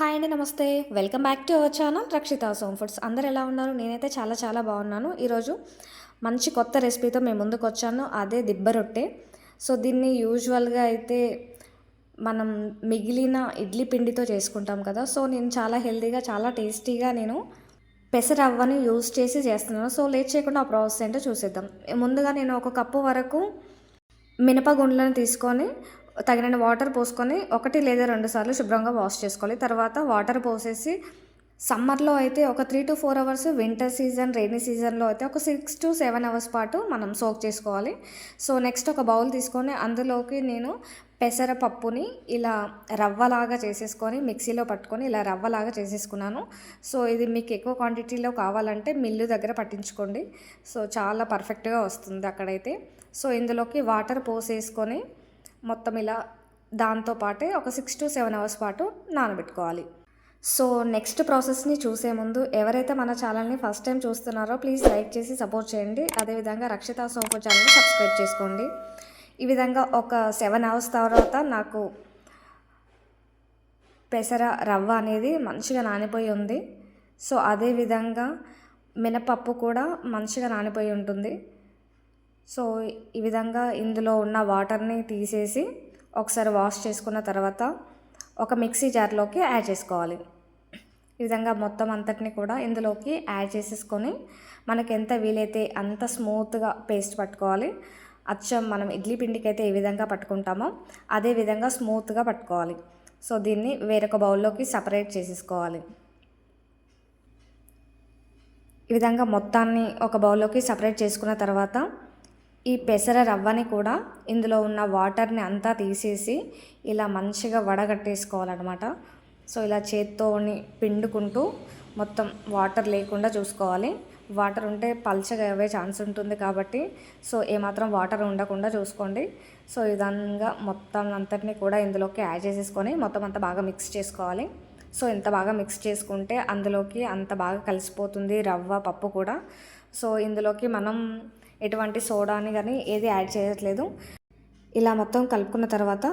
Hi అండి నమస్తే. Welcome back to our channel Rakshitha Som foods. అందరు ఎలా ఉన్నారు? నేనైతే చాలా చాలా బాగున్నాను. ఈరోజు మంచి కొత్త రెసిపీతో మేము ముందుకు వచ్చాను. అదే దిబ్బ రొట్టె. సో దీన్ని యూజువల్గా అయితే మనం మిగిలిన ఇడ్లీ పిండితో చేసుకుంటాం కదా. సో నేను చాలా హెల్తీగా చాలా టేస్టీగా నేను పెసరవ్వని యూజ్ చేసి చేస్తున్నాను. సో లేట్ చేయకుండా ఆ ప్రాసెస్ ఏంటో చూసేద్దాం. ముందుగా నేను ఒక కప్పు వరకు మినపగుండ్లను తీసుకొని తగినన్ని వాటర్ పోసుకొని ఒకటి లేదా రెండు సార్లు శుభ్రంగా వాష్ చేసుకోవాలి. తర్వాత వాటర్ పోసేసి సమ్మర్లో అయితే ఒక three to four hours winter season rainy సీజన్లో అయితే ఒక సిక్స్ టు సెవెన్ అవర్స్ పాటు మనం సోక్ చేసుకోవాలి. సో నెక్స్ట్ ఒక బౌల్ తీసుకొని అందులోకి నేను పెసరపప్పుని ఇలా రవ్వలాగా చేసేసుకొని మిక్సీలో పట్టుకొని ఇలా రవ్వలాగా చేసేసుకున్నాను. సో ఇది మీకు ఎక్కువ క్వాంటిటీలో కావాలంటే మిల్లు దగ్గర పట్టించుకోండి. సో చాలా పర్ఫెక్ట్గా వస్తుంది అక్కడైతే. సో ఇందులోకి వాటర్ పోసేసుకొని మొత్తం ఇలా దాంతో పాటే ఒక సిక్స్ టు సెవెన్ అవర్స్ పాటు నానబెట్టుకోవాలి. సో నెక్స్ట్ ప్రాసెస్ని చూసే ముందు ఎవరైతే మన ఛానల్ని ఫస్ట్ టైం చూస్తున్నారో ప్లీజ్ లైక్ చేసి సపోర్ట్ చేయండి. అదేవిధంగా రక్షిత సోపు ఛానల్ని సబ్స్క్రైబ్ చేసుకోండి. ఈ విధంగా ఒక సెవెన్ అవర్స్ తర్వాత నాకు పెసర రవ్వ అనేది మంచిగా నానిపోయి ఉంది. సో అదేవిధంగా మినపప్పు కూడా మంచిగా నానిపోయి ఉంటుంది. సో ఈ విధంగా ఇందులో ఉన్న వాటర్ని తీసేసి ఒకసారి వాష్ చేసుకున్న తర్వాత ఒక మిక్సీ జార్లోకి యాడ్ చేసుకోవాలి. ఈ విధంగా మొత్తం అంతటిని కూడా ఇందులోకి యాడ్ చేసేసుకొని మనకి ఎంత వీలైతే అంత స్మూత్గా పేస్ట్ పట్టుకోవాలి. అచ్చం మనం ఇడ్లీ పిండికి అయితే ఏ విధంగా పట్టుకుంటామో అదే విధంగా స్మూత్గా పట్టుకోవాలి. సో దీన్ని వేరొక బౌల్లోకి సపరేట్ చేసేసుకోవాలి. ఈ విధంగా మొత్తాన్ని ఒక బౌల్లోకి సపరేట్ చేసుకున్న తర్వాత ఈ పెసర రవ్వని కూడా ఇందులో ఉన్న వాటర్ని అంతా తీసేసి ఇలా మంచిగా వడగట్టేసుకోవాలన్నమాట. సో ఇలా చేత్తోని పిండుకుంటూ మొత్తం వాటర్ లేకుండా చూసుకోవాలి. వాటర్ ఉంటే పల్చగా అయ్యే ఛాన్స్ ఉంటుంది కాబట్టి సో ఏమాత్రం వాటర్ ఉండకుండా చూసుకోండి. సో ఈ విధంగా మొత్తం అంతటిని కూడా ఇందులోకి యాడ్ చేసేసుకొని మొత్తం అంతా బాగా మిక్స్ చేసుకోవాలి. సో ఎంత బాగా మిక్స్ చేసుకుంటే అందులోకి అంత బాగా కలిసిపోతుంది రవ్వ పప్పు కూడా. సో ఇందులోకి మనం ఎటువంటి సోడాని కానీ ఏది యాడ్ చేయట్లేదు. ఇలా మొత్తం కలుపుకున్న తర్వాత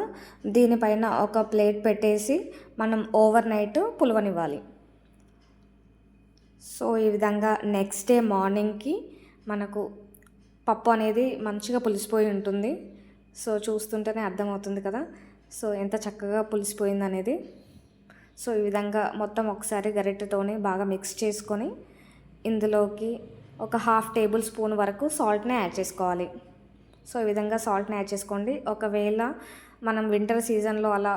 దీనిపైన ఒక ప్లేట్ పెట్టేసి మనం ఓవర్ నైట్ పులవనివ్వాలి. సో ఈ విధంగా నెక్స్ట్ డే మార్నింగ్కి మనకు పప్పు అనేది మంచిగా పులిసిపోయి ఉంటుంది. సో చూస్తుంటేనే అర్థమవుతుంది కదా. సో ఎంత చక్కగా పులిసిపోయింది అనేది. సో ఈ విధంగా మొత్తం ఒకసారి గరిటెతోని బాగా మిక్స్ చేసుకొని ఇందులోకి ఒక హాఫ్ టేబుల్ స్పూన్ వరకు సాల్ట్ని యాడ్ చేసుకోవాలి. సో ఈ విధంగా సాల్ట్ని యాడ్ చేసుకోండి. ఒకవేళ మనం వింటర్ సీజన్లో అలా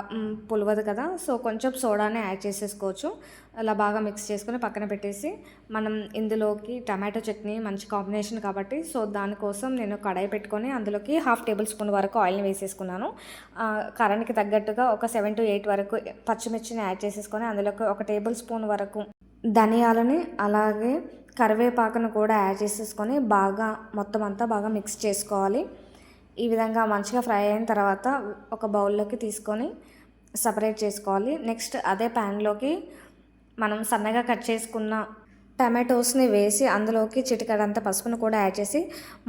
పులవదు కదా సో కొంచెం సోడానే యాడ్ చేసేసుకోవచ్చు. అలా బాగా మిక్స్ చేసుకొని పక్కన పెట్టేసి మనం ఇందులోకి టమాటో చట్నీ మంచి కాంబినేషన్ కాబట్టి సో దానికోసం నేను కడాయి పెట్టుకొని అందులోకి హాఫ్ టేబుల్ స్పూన్ వరకు ఆయిల్ని వేసేసుకున్నాను. కరెంట్కి తగ్గట్టుగా ఒక సెవెన్ టు ఎయిట్ వరకు పచ్చిమిర్చిని యాడ్ చేసేసుకొని అందులోకి ఒక టేబుల్ స్పూన్ వరకు ధనియాలని అలాగే కరివేపాకును కూడా యాడ్ చేసేసుకొని బాగా మొత్తం అంతా బాగా మిక్స్ చేసుకోవాలి. ఈ విధంగా మంచిగా ఫ్రై అయిన తర్వాత ఒక బౌల్లోకి తీసుకొని సపరేట్ చేసుకోవాలి. నెక్స్ట్ అదే ప్యాన్లోకి మనం సన్నగా కట్ చేసుకున్న టమాటోస్ని వేసి అందులోకి చిటికడంత పసుపును కూడా యాడ్ చేసి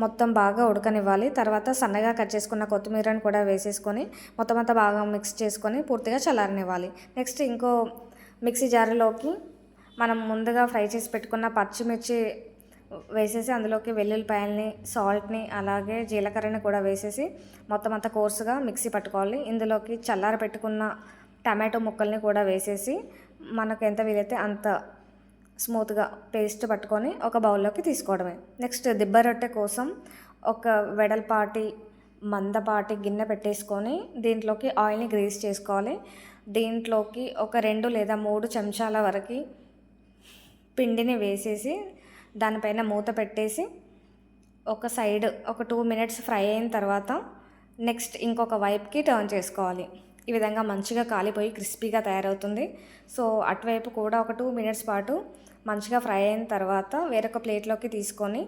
మొత్తం బాగా ఉడకనివ్వాలి. తర్వాత సన్నగా కట్ చేసుకున్న కొత్తిమీరని కూడా వేసేసుకొని మొత్తం అంతా బాగా మిక్స్ చేసుకొని పూర్తిగా చల్లారనివ్వాలి. నెక్స్ట్ ఇంకో మిక్సీ జార్లోకి మనం ముందుగా ఫ్రై చేసి పెట్టుకున్న పచ్చిమిర్చి వేసేసి అందులోకి వెల్లుల్లిపాయల్ని సాల్ట్ని అలాగే జీలకర్రని కూడా వేసేసి మొత్తం అంతా కోర్సుగా మిక్సీ పట్టుకోవాలి. ఇందులోకి చల్లార పెట్టుకున్న టమాటో ముక్కల్ని కూడా వేసేసి మనకు ఎంత వీలైతే అంత స్మూత్గా పేస్ట్ పట్టుకొని ఒక బౌల్లోకి తీసుకోవడమే. నెక్స్ట్ దిబ్బ రొట్టె కోసం ఒక వెడల్పాటి మందపాటి గిన్నె పెట్టేసుకొని దీంట్లోకి ఆయిల్ని గ్రీస్ చేసుకోవాలి. దీంట్లోకి ఒక రెండు లేదా మూడు చెంచాల వరకు పిండిని వేసేసి దానిపైన మూత పెట్టేసి ఒక సైడ్ ఒక టూ మినిట్స్ ఫ్రై అయిన తర్వాత నెక్స్ట్ ఇంకొక వైపుకి టర్న్ చేసుకోవాలి. ఈ విధంగా మంచిగా కాలిపోయి క్రిస్పీగా తయారవుతుంది. సో అటువైపు కూడా ఒక టూ మినిట్స్ పాటు మంచిగా ఫ్రై అయిన తర్వాత వేరొక ప్లేట్లోకి తీసుకొని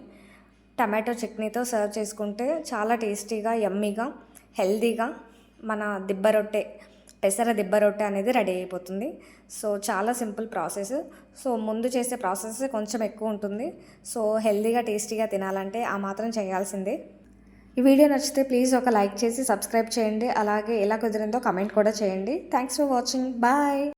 టమాటో చట్నీతో సర్వ్ చేసుకుంటే చాలా టేస్టీగా యమ్మీగా హెల్దీగా మన దిబ్బ రొట్టె పెసర దిబ్బ రొట్టె అనేది రెడీ అయిపోతుంది. సో చాలా సింపుల్ ప్రాసెస్. సో ముందు చేసే ప్రాసెస్ కొంచెం ఎక్కువ ఉంటుంది. సో హెల్తీగా టేస్టీగా తినాలంటే ఆ మాత్రం చేయాల్సిందే. ఈ వీడియో నచ్చితే ప్లీజ్ ఒక లైక్ చేసి సబ్స్క్రైబ్ చేయండి. అలాగే ఎలా కుదిరిందో కమెంట్ కూడా చేయండి. Thanks for watching bye